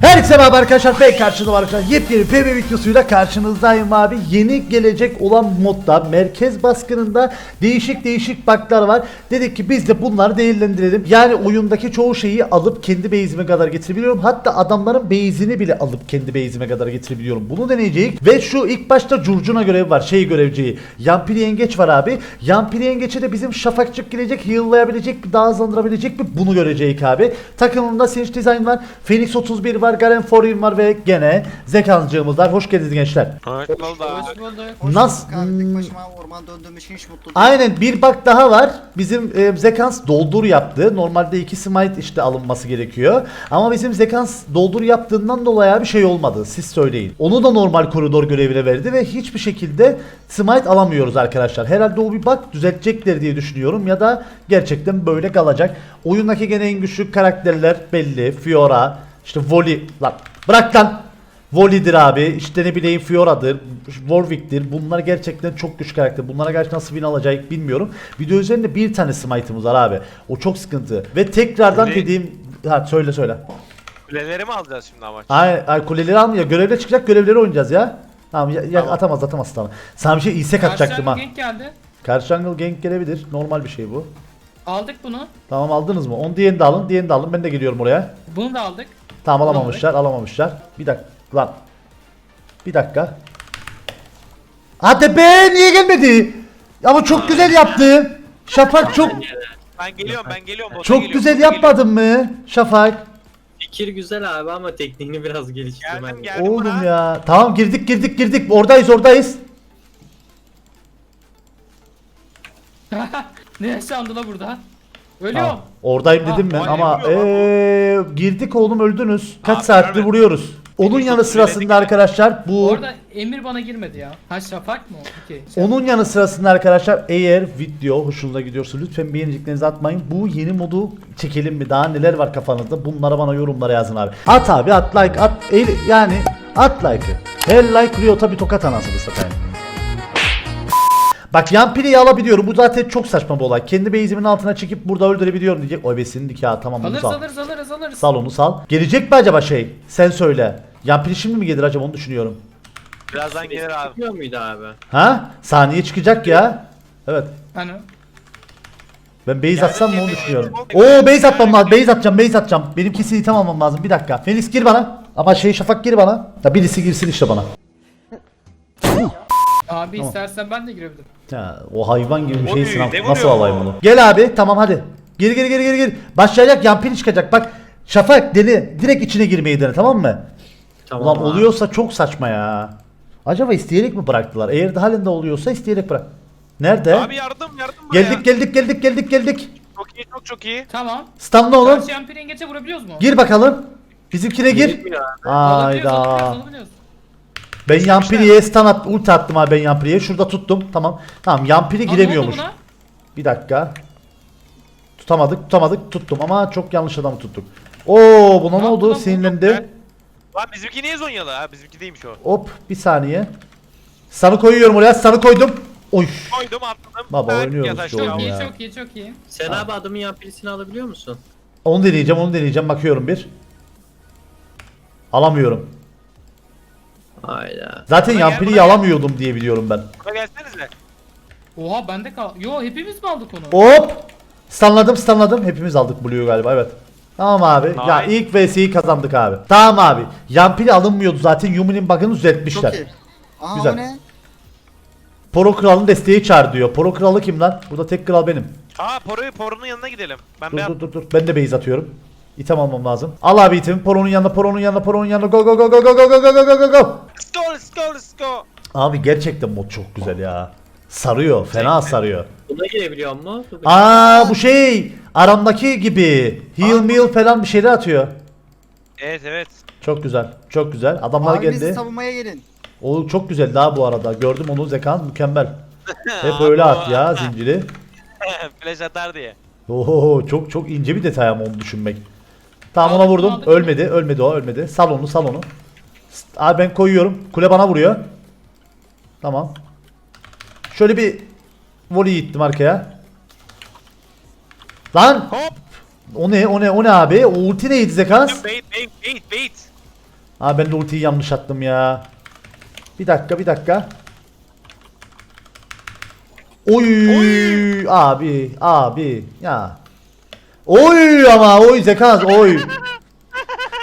Herkese merhaba arkadaşlar. Ben karşınızda var arkadaşlar. Yepyeni PB videosuyla karşınızdayım abi. Yeni gelecek olan modda merkez baskınında değişik değişik bug'lar var. Dedik ki biz de bunları değerlendirelim. Yani oyundaki çoğu şeyi alıp kendi base'ime kadar getirebiliyorum. Hatta adamların base'ini bile alıp kendi base'ime kadar getirebiliyorum. Bunu deneyecek ve şu ilk başta curcuna görevi var şey görevciyi. Yampiri Yengeç var abi. Yampiri Yengeç'e de bizim şafakçık gelecek heal'layabilecek bir daha hızlandırabilecek bir bunu görecek abi. Takımında Sinch Design var. Phoenix 31 var Garen Forin var ve gene zekancığımız var hoş geldiniz gençler Hoş bulduk. Hoş bulduk. Hoş Nasıl- bulduk abi başıma orman döndüğüm için hiç mutlu değilim. Aynen bir bak daha var. Bizim e, Zekans doldur yaptı. Normalde iki smite işte alınması gerekiyor. Ama bizim Zekans doldur yaptığından dolayı bir şey olmadı. Siz söyleyin. Onu da normal koridor görevine verdi ve hiçbir şekilde smite alamıyoruz arkadaşlar. Herhalde o bir bak düzeltecekler diye düşünüyorum ya da gerçekten böyle kalacak. Oyundaki gene en güçlü karakterler belli. Fiora, işte Voli lan bırak lan. Voli'dir abi. işte ne bileyim Fiora'dır. Warwick'tir. Bunlar gerçekten çok güçlü karakter. Bunlara karşı nasıl win alacak bilmiyorum. Video üzerinde bir tane smite'ımız var abi. O çok sıkıntı. Ve tekrardan Öyle- dediğim... Ha söyle söyle. Kuleleri mi alacağız şimdi amaç? Ay, ay kuleleri almıyor. Görevle çıkacak görevleri oynayacağız ya. Tamam, ya, ya Tamam. atamaz atamaz tamam. Sana bir şey isek atacaktım ha. Gank geldi. Karşı gank gelebilir. Normal bir şey bu. Aldık bunu. Tamam aldınız mı? Onu diğerini de alın. Diğerini de alın. Ben de geliyorum oraya. Bunu da aldık. Tamam alamamışlar, alamamışlar. Bir dakika lan. Bir dakika. Hadi be niye gelmedi? Ama çok güzel yaptı. Şafak çok Ben geliyorum ben geliyorum. bota çok geliyorum, güzel bota geliyorum. yapmadın mı? Şafak. Fikir güzel abi ama tekniğini biraz geliştirmen Geldim lazım. geldim. Oğlum buna. ya. Tamam girdik girdik girdik. Oradayız oradayız. ne yaşandı la burada? Ölüyor. Tamam. Oradayım dedim ben ama eee girdik oğlum öldünüz. Kaç Abi, saattir evet. vuruyoruz. Onun yanı sırasında arkadaşlar bu Orada Emir bana girmedi ya. Ha Şafak mı? Okey. Onun yanı sırasında arkadaşlar eğer video hoşunuza gidiyorsa lütfen beğeniciklerinizi atmayın. Bu yeni modu çekelim mi? Daha neler var kafanızda? Bunları bana yorumlara yazın abi. At abi at like at el, yani at like'ı. Her like Riot'a bir tokat anasını satayım. Bak Yampiri'yi alabiliyorum. Bu zaten çok saçma bir olay. Kendi base'imin altına çekip burada öldürebiliyorum diyecek. Oy be senin nikahı tamam bunu Alırız sal. alırız alırız alırız. Sal onu sal. Gelecek mi acaba şey? Sen söyle. Yampiri şimdi mi gelir acaba onu düşünüyorum. Birazdan gelir abi. Çıkıyor muydu abi? Ha? Saniye çıkacak ya. Evet. Hani Ben base Yani atsam mı onu düşünüyorum. Oo base atmam lazım. Base atacağım, base atacağım. Benimkisini item almam lazım. Bir dakika. Felix gir bana. Ama şey Şafak gir bana. Ya birisi girsin işte bana. abi istersen ben de girebilirim. Ya o hayvan gibi bir abi. vuruyor Nasıl alayım onu? Gel abi. Tamam hadi. Gir gir gir gir gir. Başlayacak yampiri çıkacak. Bak Şafak deli direkt içine girmeyi dene tamam mı? Tamam Ulan abi. oluyorsa çok saçma ya. Acaba isteyerek mi bıraktılar? Eğer de halinde oluyorsa isteyerek bırak. Nerede? Abi yardım yardım buraya. geldik geldik geldik geldik geldik. Çok iyi çok çok iyi. Tamam. Stamina oğlum. Karşı Empire'in geçe vurabiliyoruz mu? Gir bakalım. Bizimkine gir. Hayda. alabiliyoruz, alabiliyoruz. Ben Yampiri'ye stun at, ulti attım abi ben Yampiri'ye. Şurada tuttum. Tamam. Tamam Yampiri Aa, ne oldu giremiyormuş. buna? Bir dakika. Tutamadık, tutamadık, tuttum ama çok yanlış adamı tuttuk. Oo, buna ne Ne oldu? yaptın lan? Sinirlendi. Lan bizimki niye Zonyalı ha? Bizimki değilmiş o. Hop, bir saniye. Sarı koyuyorum oraya. Sarı koydum. Oy. Koydum attım. Baba, Tak, oynuyoruz yataştım. şu Çok iyi ya. çok iyi çok iyi. Sen abi adamın yampirisini alabiliyor musun? Onu deneyeceğim, onu deneyeceğim. Bakıyorum bir. Alamıyorum. Hayda. Zaten Bana gel, Yampiri'yi bana gel. alamıyordum diye biliyorum ben. Buna gelsenize. Oha bende kal. Yo hepimiz mi aldık onu? Hop. Stunladım stunladım. Hepimiz aldık Blue'yu galiba evet. Tamam abi. Ya Nice. ilk VS'yi kazandık abi. Tamam abi. Yampiri alınmıyordu zaten. Yumi'nin bug'ını düzeltmişler. Çok iyi. Aha Güzel. o ne? Pro kralın desteği çağır diyor. Pro kralı kim lan? Burada tek kral benim. Ha Poro'yu Poro'nun yanına gidelim. Ben Dur bir dur dur dur. Ben de base atıyorum. İtem almam lazım. Al abi itemi. Poro'nun yanına, Poro'nun yanına, Poro'nun yanına. Go go go go go go go go go go go go. Let's go let's go let's go. Abi gerçekten mod çok güzel ya. Sarıyor. Fena sarıyor. Buna girebiliyor mu? Aa bu şey. Aramdaki gibi. Heal meal falan bir şeyler atıyor. Evet evet. Çok güzel. Çok güzel. Adamlar Abi bizi geldi. savunmaya gelin. O çok güzel daha bu arada. Gördüm onu zekan mükemmel. Hep öyle at ya zinciri. Flash atar diye. Oho çok çok ince bir detay ama onu düşünmek. Tamam ona vurdum. aldık? Ölmedi. Ölmedi o ölmedi. Sal onu sal onu. St- Abi ben koyuyorum. Kule bana vuruyor. Tamam. Şöyle bir volley gittim arkaya. Lan Hop. o ne o ne o ne abi? O ulti neydi Zekans? Bait bait bait bait. Aa ben de ultiyi yanlış attım ya. Bir dakika bir dakika. Oy, abi abi ya. Oy ama oy Zekans oy.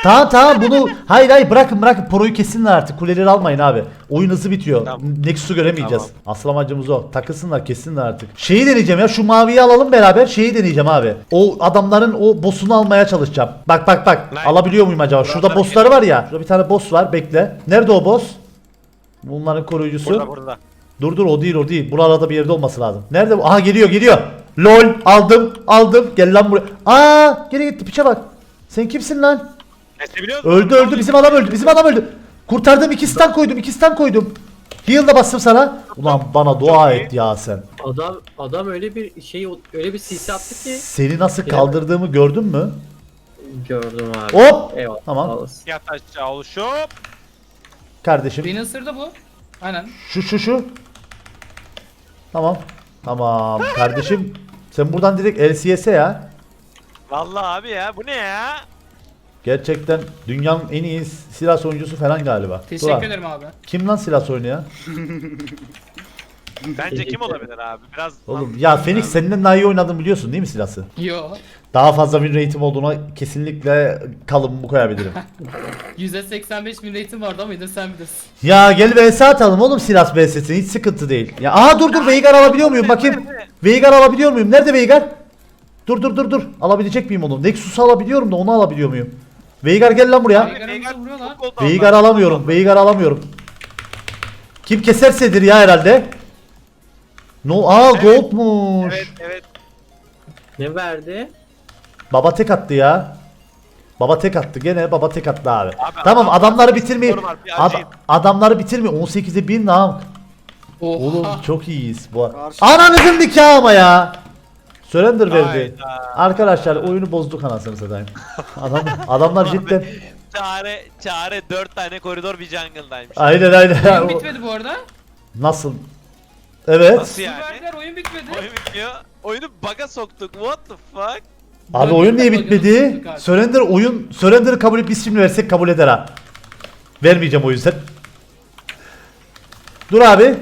tamam tamam bunu hayır hayır bırakın bırakın poroyu kesinler artık kuleleri almayın abi. Oyun hızı bitiyor. Tamam. Nexus'u göremeyeceğiz. Tamam. Asıl amacımız o. Takılsınlar kesinler artık. Şeyi deneyeceğim ya şu maviyi alalım beraber şeyi deneyeceğim abi. O adamların o boss'unu almaya çalışacağım. Bak bak bak Nerede? alabiliyor muyum acaba? Şurada boss'ları var ya. Şurada bir tane boss var bekle. Nerede o boss? Bunların koruyucusu. Burada burada. Dur dur o değil o değil. Buralarda bir yerde olması lazım. Nerede bu? Aha geliyor geliyor. LOL aldım aldım. Gel lan buraya. Aa geri gitti piçe bak. Sen kimsin lan? Musun? Öldü öldü bizim adam öldü bizim adam öldü. Kurtardım iki stun koydum iki stun koydum. Heal da bastım sana. Ulan bana dua Çok iyi. et ya sen. Adam adam öyle bir şey öyle bir sisi attı ki Seni nasıl kaldırdığımı gördün mü? gördüm abi. Hop. Eyvallah. Tamam. Yat aşağı oluşup. Kardeşim. Beni ısırdı bu. Aynen. Şu şu şu. Tamam. Tamam kardeşim. Sen buradan direkt LCS'e ya. Vallahi abi ya bu ne ya? Gerçekten dünyanın en iyi silah oyuncusu falan galiba. Teşekkür Dur ederim abi. Kim lan silah oynayan? Bence kim olabilir abi? Biraz Oğlum ya Phoenix senden daha iyi oynadığını biliyorsun değil mi silahı? Yo. Daha fazla win rate'im olduğuna kesinlikle kalımımı koyabilirim. %85 bin rate'im vardı ama yine sen bilirsin. ya gel VS atalım oğlum silah VS'si hiç sıkıntı değil. Ya aha dur dur Veigar alabiliyor muyum bakayım. Veigar alabiliyor muyum? Nerede Veigar? Dur dur dur dur. Alabilecek miyim onu? Nexus'u alabiliyorum da onu alabiliyor muyum? Veigar gel lan buraya. Veigar- Veigar'ımızı vuruyorlar. çok oldu Veigar onlar. alamıyorum. Veigar alamıyorum. Kim kesersedir ya herhalde. No, aa Evet. goldmuş. Evet evet. Ne verdi? Baba tek attı ya. Baba tek attı gene baba tek attı abi. Abi tamam adam- adamları bir Ad- adamları bitirme 18'e 1 nam. Oha. Oğlum çok iyiyiz bu. Karşı- Ananızın nikahı ama ya. Surrender verdi. Hayda. Arkadaşlar oyunu bozduk anasını satayım. Adam, adamlar cidden. Çare, çare 4 tane koridor bir jungle'daymış. Aynen aynen. Oyun bitmedi bu arada. Nasıl? Evet. Nasıl yani? verdiler oyun bitmedi. Oyun bitmiyor. Oyunu bug'a soktuk. What the fuck? Abi oyun niye bitmedi? Surrender oyun Surrender'ı kabul et biz şimdi versek kabul eder ha. Vermeyeceğim o yüzden. Dur abi.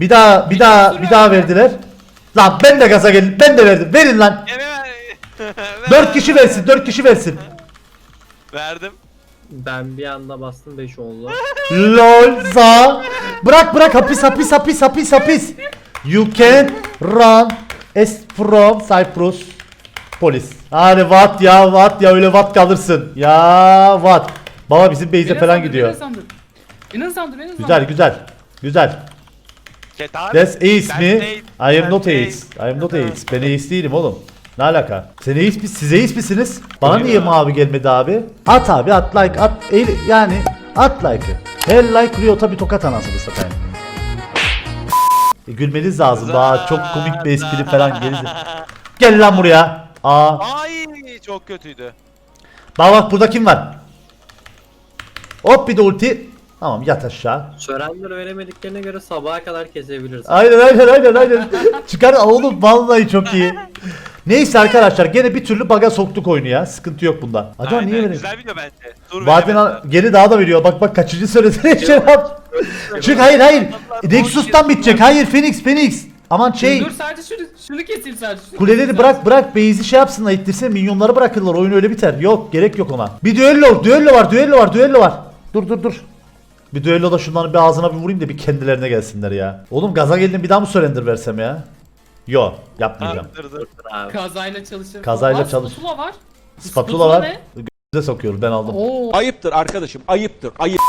Bir daha bir daha bir daha verdiler. Lan ben de gaza geldim. Ben de verdim. Verin lan. Gene ver. 4 kişi versin. 4 kişi versin. Verdim. Ben bir anda bastım 5 oldu. LOL za. Bırak bırak hapis hapis hapis hapis hapis. You can run as from Cyprus. Polis. Hani what ya what ya öyle what kalırsın. Ya what. Baba bizim base'e Beni falan sandı, gidiyor. Beni sandı. Beni sandı, beni sandı. Güzel güzel. Güzel. That's ace Ben mi? I am not ace. I am not ace. Ben ace değilim oğlum. Ne alaka? Sen ace mi? Siz ace misiniz? Bana niye mavi gelmedi abi? At abi at like at. El, yani at like'ı. Her like Riot'a bir tokat anasını satayım. E, gülmeniz lazım. Daha çok komik bir espri falan gelir. Gel lan buraya. Aa. Ay çok kötüydü. Bak bak burada kim var? Hop bir de ulti. Tamam yat aşağı. Surrender veremediklerine göre sabaha kadar kesebiliriz. Aynen aynen aynen aynen. Çıkar oğlum vallahi çok iyi. Neyse arkadaşlar gene bir türlü baga soktuk oyunu ya. Sıkıntı yok bunda. Acaba Aynen, niye böyle? Güzel video bence. Dur Vaden geri daha da veriyor. Bak bak kaçıncı söylesene yap. Çık hayır hayır. Nexus'tan bitecek. Hayır Phoenix Phoenix. Aman şey. Dur sadece şunu, şunu keseyim sadece. Şunu Kuleleri keseyim bırak bırak base'i şey yapsınlar ittirsin minyonları bırakırlar oyun öyle biter. Yok gerek yok ona. Bir düello düello var düello var düello var. Dur dur dur. Bir düello da şunların bir ağzına bir vurayım da bir kendilerine gelsinler ya. Oğlum gaza geldim bir daha mı surrender versem ya? Yo yapmayacağım. Dur dur. Dur abi. Kazayla çalışır. Kazayla Aa, çalış- Spatula var. Spatula var. ne? Göze sokuyoruz ben aldım. Oo. Ayıptır arkadaşım, ayıptır, ayıp.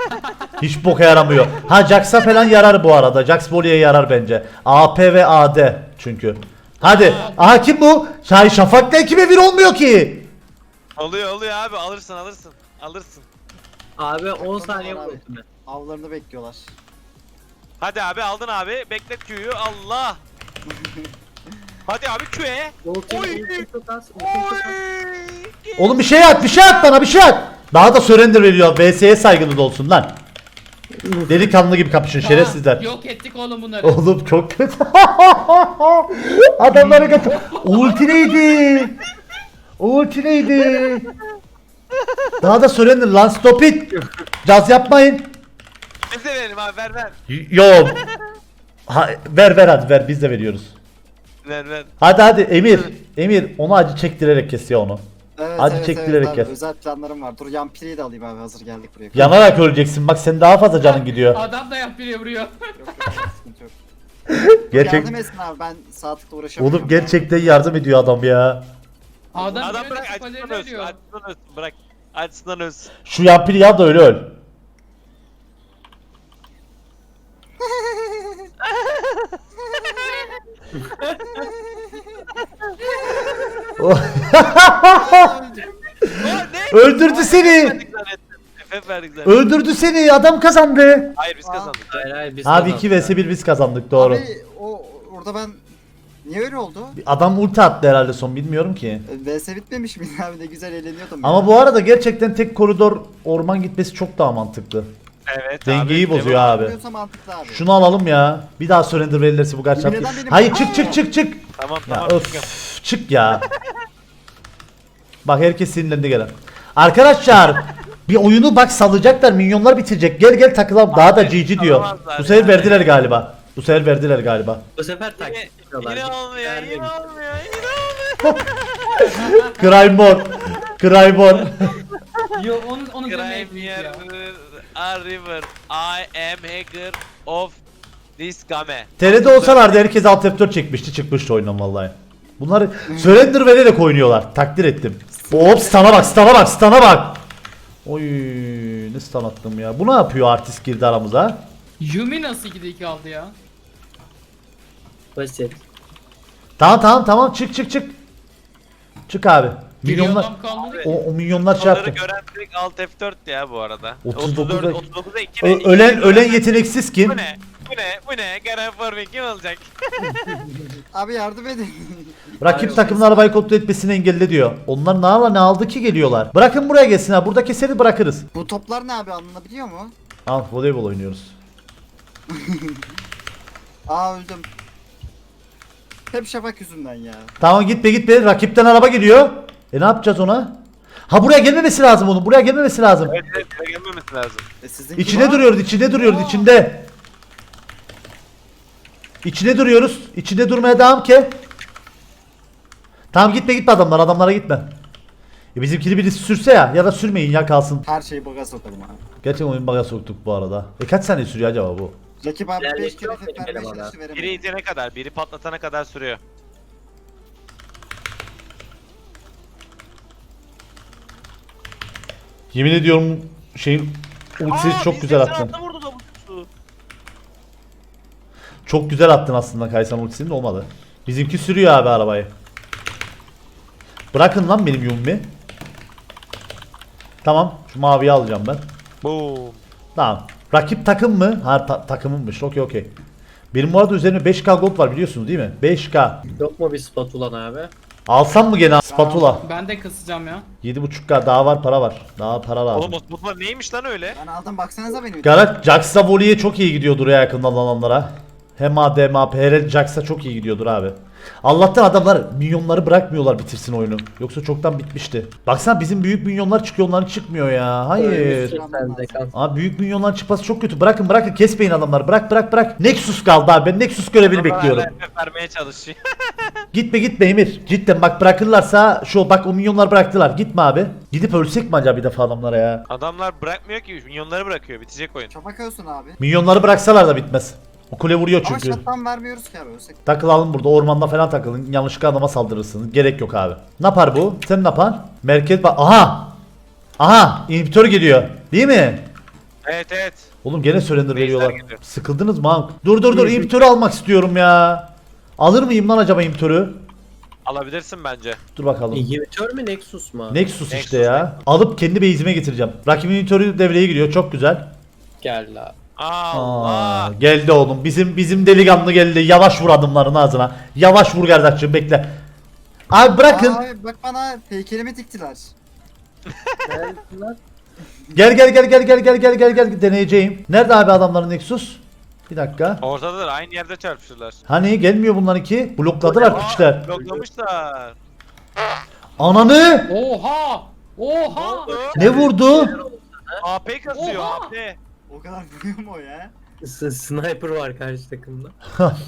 Hiç boka yaramıyor. Ha Jax'a falan yarar bu arada. Jax Voli'ye yarar bence. AP ve AD çünkü. Hadi. Aha kim bu? Şahin Şafak'la 2'ye 1 olmuyor ki. Oluyor oluyor abi alırsın alırsın. Alırsın. Abi 10 saniye Abi. vurdum ben. Avlarını bekliyorlar. Hadi abi aldın abi. Beklet Q'yu. Allah. Hadi abi Q'ye. Ultim, Oy. az. Oğlum bir şey at, bir şey at bana, bir şey at. Daha da surrender veriyor. VS'ye saygılı da olsun lan. Delikanlı gibi kapışın şerefsizler. Aa, Yok ettik oğlum bunları. Oğlum çok kötü. Adamları kötü. Ulti neydi? Ulti neydi? Daha da surrender lan stop it. Caz yapmayın. Biz de verelim abi ver ver. Y- Yok. Ha, ver ver hadi ver biz de veriyoruz. Ver ver. Hadi hadi Emir. Emir onu acı çektirerek kes ya onu. Evet, Hadi evet, çektirerek evet, abi, Özel planlarım var. Dur yan pireyi de alayım abi hazır geldik buraya. Yanarak öleceksin bak sen daha fazla canın gidiyor. Adam da yapıyor vuruyor. Yok, yok, sıkıntı yok. Gerçek Yardım etsin abi ben sağ tıkla uğraşamıyorum. Oğlum gerçekten yardım ediyor adam ya. Adam, Adam bırak açsın ölsün. ölüyor. Açsın ölsün bırak. Açsın ölsün. Şu yampiri al da öyle öl. Oh, Aa, ne? Öldürdü seni. Verdik. Öldürdü seni adam kazandı. Hayır biz kazandık. Hayır hayır biz Abi kazandık 2 vs 1 biz kazandık doğru. Abi o orada ben niye öyle oldu? Adam ulti attı herhalde son bilmiyorum ki. E, VS bitmemiş miydi abi ne güzel eğleniyordum. Ama ya. bu arada gerçekten tek koridor orman gitmesi çok daha mantıklı. Evet Dengeyi abi. bozuyor abi. Mantıklı abi. Şunu alalım ya. Bir daha surrender verilirse bu kaç Yemin yaptı. eden benim- Hayır çık çık çık çık. Tamam Ya tamam. öf çık ya. Bak herkes sinirlendi gelen. Arkadaşlar bir oyunu bak salacaklar minyonlar bitirecek. Gel gel takılalım daha da GG diyor. salamazlar Bu sefer ya. verdiler galiba. Bu sefer verdiler galiba. Bu sefer Yine, taktik yine olmuyor, yine olmuyor, yine olmuyor. Crymor. Crymor. Yo onun onun Crime demeyi ya. A river. I am hacker of this game. TR'de olsalardı herkes alt F4 çekmişti çıkmıştı oyundan vallahi. Bunları surrender vererek oynuyorlar. Takdir ettim. Hop stana bak stana bak stana bak. Oy ne stun attım ya. Bu ne yapıyor artist girdi aramıza? Yumi nasıl 2'de 2 aldı ya? Basit. Tamam tamam tamam çık çık çık. Çık abi. Milyonlar adam kalmadı. o, o milyonlar şey Onları yaptı. gören direkt alt F4 ya bu arada. 39'da 34, 39'da 2 Ö- ölen ölen yeteneksiz kim? Bu ne? Bu ne? Bu ne? Garen Forming kim olacak? Abi yardım edin. Rakip takımın arabayı kontrol etmesini engelle diyor. Onlar ne ala ne aldı ki geliyorlar. Bırakın buraya gelsin ha. Burada keseri bırakırız. bu toplar ne abi anlanabiliyor mu? Al voleybol oynuyoruz. Aa öldüm. Hep şafak yüzünden ya. Tamam gitme gitme. Rakipten araba geliyor. E ne yapacağız ona? Ha buraya gelmemesi lazım onun. Buraya gelmemesi lazım. Evet evet bize gelmemesi lazım. E sizin İçine duruyoruz, içinde duruyoruz, içinde. İçine duruyoruz. İçinde durmaya devam ki. Tamam gitme gitme adamlar, adamlara gitme. E bizimkini birisi sürse ya ya da sürmeyin ya kalsın. Her şeyi baga sokalım abi. Gerçekten oyun baga soktuk bu arada. E kaç saniye sürüyor acaba bu? Rakip abi Yani 5 kere vermeye elemanlar. çalıştı Biri itene kadar, biri patlatana kadar sürüyor. Yemin ediyorum şeyin ultisini Aa, çok güzel 86 attın. vurdu da bu. Çok güzel attın aslında Kaysan ultisini de olmadı. Bizimki sürüyor abi arabayı. Bırakın lan benim Yumi. Tamam şu maviyi alacağım ben. Boom. Tamam. Rakip takım mı? Ha ta- takımımmış. Okey okey. Benim bu arada üzerine 5k gold var biliyorsunuz değil mi? 5k. Yok mu bir spatula abi? Alsam mı gene spatula? Ben de kasacağım ya. 7.5k daha var para var. Daha para lazım. Oğlum o spotlar neymiş lan öyle? Ben aldım baksanıza benim. Garak Jax'a voley'e çok iyi gidiyordur ya yakından alanlara. Hem AD hem AP her Jax'a çok iyi gidiyordur abi. Allah'tan adamlar minyonları bırakmıyorlar bitirsin oyunu. Yoksa çoktan bitmişti. Baksana bizim büyük minyonlar çıkıyor onların çıkmıyor ya. Hayır. Abi büyük minyonlar çıkması çok kötü. Bırakın bırakın kesmeyin adamları. Bırak bırak bırak. Nexus kaldı abi. Ben Nexus görevini bekliyorum. Adamlar vermeye çalışıyor. Gitme gitme Emir. Cidden bak bırakırlarsa şu bak o minyonlar bıraktılar. Gitme abi. Gidip ölsek mi acaba bir defa adamlara ya? Adamlar bırakmıyor ki, minyonları bırakıyor. Bitecek oyun. Şafak ölsün abi. Minyonları bıraksalar da bitmez. O kule vuruyor Ama çünkü. şattan vermiyoruz ki abi ölsek. Takılalım burada ormanda falan takılın. Yanlışlıkla adama saldırırsınız. Gerek yok abi. Ne yapar bu? Sen ne yapar? Merkez bak. Aha! Aha! İnhibitör geliyor. Değil mi? Evet evet. Oğlum gene surrender Base'ler veriyorlar. geliyor. Sıkıldınız mı? abi? Dur dur dur inhibitörü almak istiyorum ya. Alır mıyım lan acaba inhibitörü? Alabilirsin bence. Dur bakalım. İnhibitör mü Nexus mu? Nexus Nexus, işte ya. Alıp kendi base'ime getireceğim. Rakibin inhibitörü devreye giriyor. Çok güzel. Gel abi. Allah. Aa, geldi oğlum. Bizim bizim delikanlı geldi. Yavaş vur adımların ağzına. Yavaş vur kardeşim bekle. Abi bırakın. Abi bak bana heykelimi diktiler. Gel gel gel gel gel gel gel gel gel deneyeceğim. Nerede abi adamların Nexus? Bir dakika. Ortadalar aynı yerde çarpışırlar. Hani gelmiyor bunlar iki. Blokladılar Aa, piçler. Bloklamışlar. Ananı! Oha! Oha! Ne vurdu? AP kasıyor Oha! AP. O kadar vuruyor mu o ya? S- sniper var karşı takımda.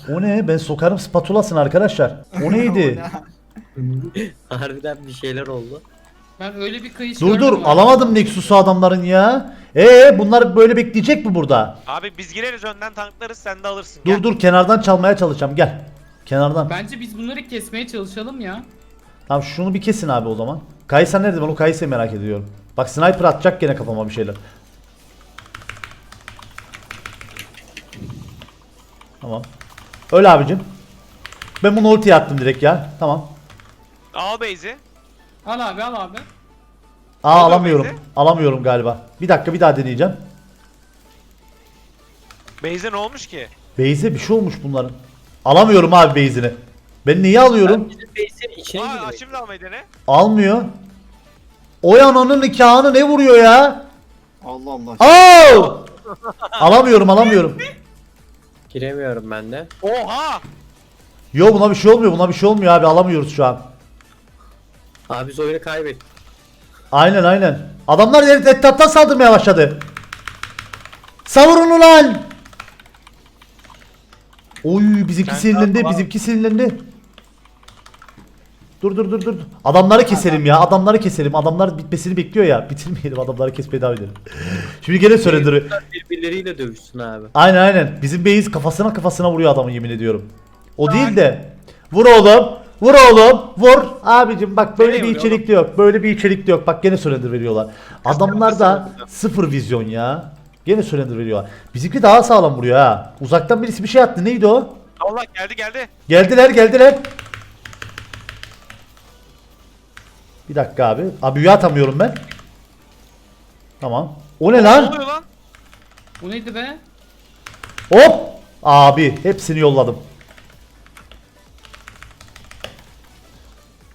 o ne? Ben sokarım spatulasını arkadaşlar. O neydi? Harbiden bir şeyler oldu. Ben öyle bir kayış dur dur görmedim abi. alamadım Nexus'u adamların ya. Ee bunlar böyle bekleyecek mi burada? Abi biz gireriz önden tanklarız sen de alırsın. Dur Gel. dur kenardan çalmaya çalışacağım gel. Kenardan. Bence biz bunları kesmeye çalışalım ya. Tamam şunu bir kesin abi o zaman. Kaysa nerede ben o Kaysa'yı merak ediyorum. Bak sniper atacak gene kafama bir şeyler. Tamam. Öyle abicim. Ben bunu ultiye attım direkt ya. Tamam. Al base'i. Al abi al abi. Aa Oldu alamıyorum. Beyzi. Alamıyorum galiba. Bir dakika bir daha deneyeceğim. Base'e ne olmuş ki? Beyze bir şey olmuş bunların. Alamıyorum abi Beyzini. Ben niye alıyorum? Bizim base'in içine Aa girmek. şimdi almayı dene. Almıyor. O yanının nikahını ne vuruyor ya? Allah Allah. Oo! alamıyorum alamıyorum. Giremiyorum ben de. Oha! Yo buna bir şey olmuyor buna bir şey olmuyor abi alamıyoruz şu an. Abi biz oyunu kaybettik. Aynen aynen. Adamlar et- etraftan saldırmaya başladı. Savurun ulan. Oy bizimki Sen sinirlendi bizimki sinirlendi. Dur dur dur dur. Adamları keselim ya adamları keselim. Adamlar bitmesini bekliyor ya. Bitirmeyelim adamları kesmeye devam edelim. Şimdi gene surrender'ı. Birbirleriyle dövüşsün abi. Aynen aynen. Bizim base kafasına kafasına vuruyor adamı yemin ediyorum. O değil de. Vur oğlum. Vur oğlum. Vur. Abicim bak böyle bir içerik de yok. Böyle bir içerik de yok. Bak gene surrender veriyorlar. Adamlar da sıfır vizyon ya. Gene surrender veriyorlar. Bizimki daha sağlam vuruyor ha. Uzaktan birisi bir şey attı. Neydi o? Allah geldi geldi. Geldiler geldiler. Bir dakika abi. Abi büyü atamıyorum ben. Tamam. O ne Ne lan? oluyor lan? Bu neydi be? Hop! Abi hepsini yolladım.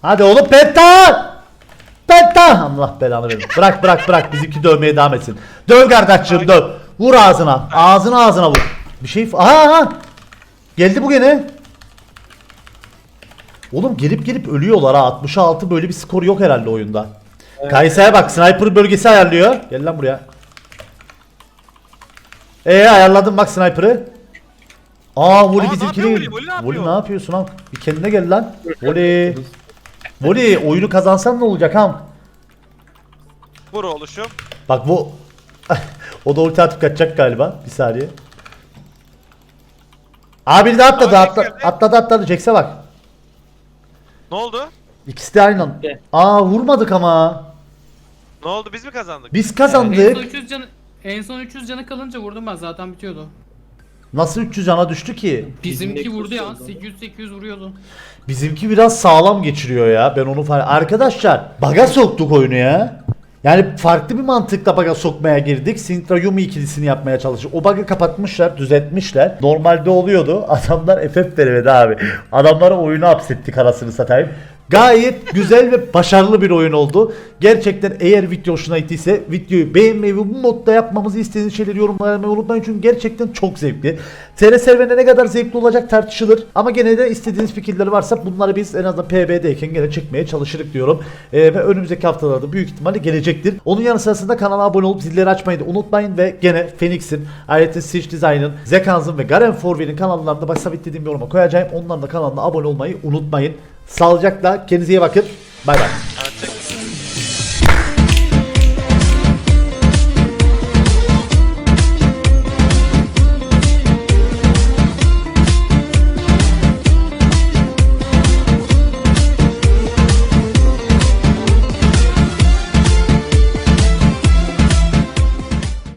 Hadi oğlum penta! Penta! Allah belanı verin. Bırak bırak bırak bizimki dövmeye devam etsin. Döv kardeşim döv. Vur ağzına. Ağzına ağzına vur. Bir şey... Aha aha! Geldi bu gene. Oğlum gelip gelip ölüyorlar ha. 66 böyle bir skor yok herhalde oyunda. Kaysa'ya bak sniper bölgesi ayarlıyor. Gel lan buraya. Ee ayarladım bak sniper'ı. Aa Voli bizimkini. Voli? Voli ne Voli ne yapıyorsun lan? Bir kendine gel lan. Voli. Voli oyunu kazansan ne olacak ham? Vur oluşum. Bak bu o da ulti atıp kaçacak galiba. Bir saniye. Aa biri de atladı, Aa, atla, Jax geldi. atladı atladı. Jax'e bak. Ne oldu? İkisi de aynı anda. Gel. Aa vurmadık ama. Ne oldu biz mi kazandık? Biz En son kazandık. 300 canı en son 300 canı kalınca vurdum ben zaten bitiyordu. Nasıl 300 cana düştü ki? Bizimki Nexus vurdu ya oldu. 800 800 vuruyordu. Bizimki biraz sağlam geçiriyor ya. Ben onu fark... Arkadaşlar baga soktuk oyunu ya. Yani farklı bir mantıkla baga sokmaya girdik. Sintra Yumi ikilisini yapmaya çalıştık. O bug'ı kapatmışlar, düzeltmişler. Normalde oluyordu. Adamlar FF veremedi abi. Adamlara oyunu hapsettik arasını satayım. Gayet güzel ve başarılı bir oyun oldu. Gerçekten eğer video hoşuna gittiyse videoyu beğenmeyi ve bu modda yapmamızı istediğiniz şeyleri yorumlara yazmayı unutmayın. Çünkü gerçekten çok zevkli. TR serverine ne kadar zevkli olacak tartışılır. Ama gene de istediğiniz fikirler varsa bunları biz en azından PB'deyken gene çekmeye çalışırız diyorum. Ee, ve önümüzdeki haftalarda büyük ihtimalle gelecektir. Onun yanı sırasında kanala abone olup zilleri açmayı da unutmayın ve gene Phoenix'in, ayrıca Siege Design'ın, Zekans'ın ve Garen Forwell'in kanallarında bak sabitlediğim yoruma koyacağım. Onların da kanalına abone olmayı unutmayın. Sağlıcakla kendinize iyi bakın. Bay bay.